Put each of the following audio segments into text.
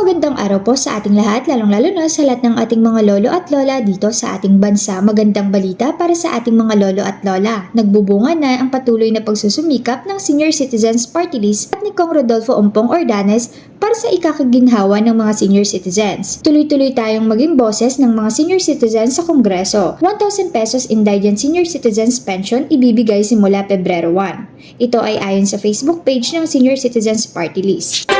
magandang araw po sa ating lahat, lalong-lalo na sa lahat ng ating mga lolo at lola dito sa ating bansa. Magandang balita para sa ating mga lolo at lola. Nagbubunga na ang patuloy na pagsusumikap ng Senior Citizens Party List at ni Kong Rodolfo Ompong Ordanes para sa ikakaginhawa ng mga senior citizens. Tuloy-tuloy tayong maging boses ng mga senior citizens sa Kongreso. 1,000 pesos Indigent Senior Citizens Pension ibibigay simula Pebrero 1. Ito ay ayon sa Facebook page ng Senior Citizens Party List.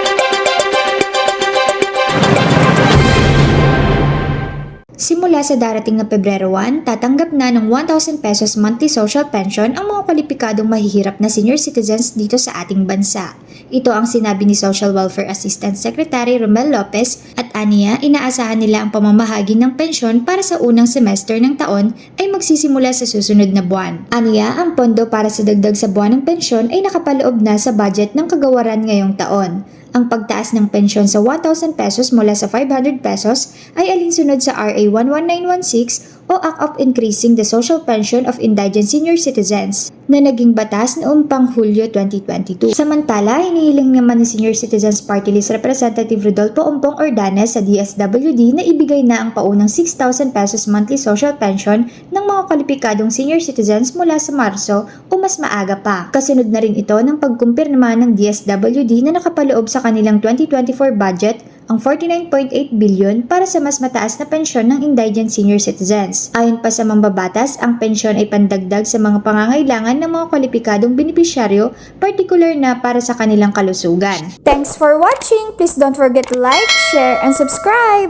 Simula sa darating na Pebrero 1, tatanggap na ng 1,000 pesos monthly social pension ang mga kwalipikadong mahihirap na senior citizens dito sa ating bansa. Ito ang sinabi ni Social Welfare Assistant Secretary Romel Lopez at aniya inaasahan nila ang pamamahagi ng pensyon para sa unang semester ng taon ay magsisimula sa susunod na buwan. Aniya, ang pondo para sa dagdag sa buwan ng pensyon ay nakapaloob na sa budget ng kagawaran ngayong taon. Ang pagtaas ng pensyon sa 1,000 pesos mula sa 500 pesos ay alinsunod sa RA 11916 o Act of Increasing the Social Pension of Indigent Senior Citizens na naging batas noong pang Hulyo 2022. Samantala, hinihiling naman ni Senior Citizens Party List Representative Rodolfo Ompong Ordanes sa DSWD na ibigay na ang paunang 6,000 pesos monthly social pension ng mga kwalipikadong senior citizens mula sa Marso o mas maaga pa. Kasunod na rin ito ng pagkumpirma ng DSWD na nakapaloob sa kanilang 2024 budget ang 49.8 billion para sa mas mataas na pensyon ng indigent senior citizens. Ayon pa sa mambabatas, ang pensyon ay pandagdag sa mga pangangailangan ng mga kwalipikadong benepisyaryo, particular na para sa kanilang kalusugan. Thanks for watching! Please don't forget to like, share, and subscribe!